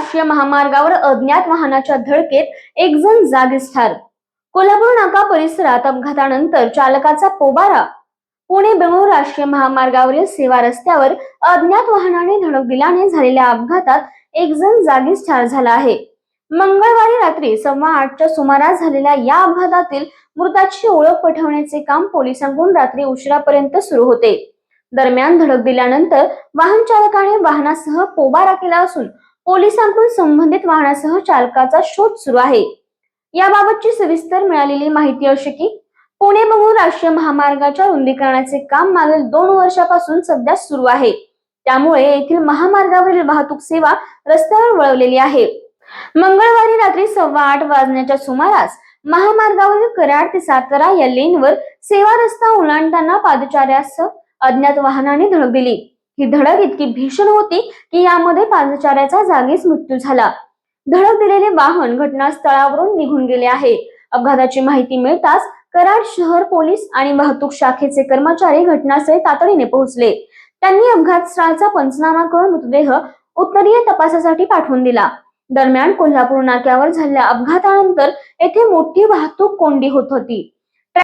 राष्ट्रीय महामार्गावर अज्ञात वाहनाच्या धडकेत एक जण जागीच ठार कोल्हापूर नाका परिसरात अपघातानंतर चालकाचा पोबारा. पुणे बेंगळूर राष्ट्रीय महामार्गावरील सेवा रस्त्यावर अज्ञात वाहनाने धडक दिल्याने झालेल्या अपघातात एक जण जागीच ठार झाला आहे. मंगळवारी रात्री सव्वा आठच्या सुमारास झालेल्या या अपघातातील मृताची ओळख पटवण्याचे काम पोलिसांकडून रात्री उशिरापर्यंत सुरू होते. दरम्यान धडक दिल्यानंतर वाहन चालकाने वाहनासह पोबारा केला असून पोलिसांकडून संबंधित वाहनासह चालकाचा शोध सुरू आहे. याबाबतची सविस्तर मिळालेली माहिती अशी की पुणे बंगळूर राष्ट्रीय महामार्गाच्या रुंदीकरणाचे काम मागील दोन वर्षापासून सध्या सुरू आहे. त्यामुळे येथील महामार्गावरील वाहतूक सेवा रस्त्यावर वळवलेली आहे. मंगळवारी रात्री सव्वा आठ वाजण्याच्या सुमारास महामार्गावरील कराड ते सातारा या लेनवर सेवा रस्ता ओलांडताना पादचाऱ्यासह अज्ञात वाहनाने धडक दिली. ही धडक इतकी भीषण होती की यामध्ये पादचाऱ्याचा जागीच मृत्यू झाला. धडक दिलेले वाहन घटनास्थळावरून निघून गेले आहे. अपघाताची माहिती मिळताच कराड शहर पोलीस आणि वाहतूक शाखेचे कर्मचारी घटनास्थळी तातडीने पोहोचले. त्यांनी अपघात स्थळाचा पंचनामा करून मृतदेह उत्तरीय तपासासाठी पाठवून दिला. दरम्यान कोल्हापूर नाक्यावर झालेल्या अपघातानंतर येथे मोठी वाहतूक कोंडी होत होती.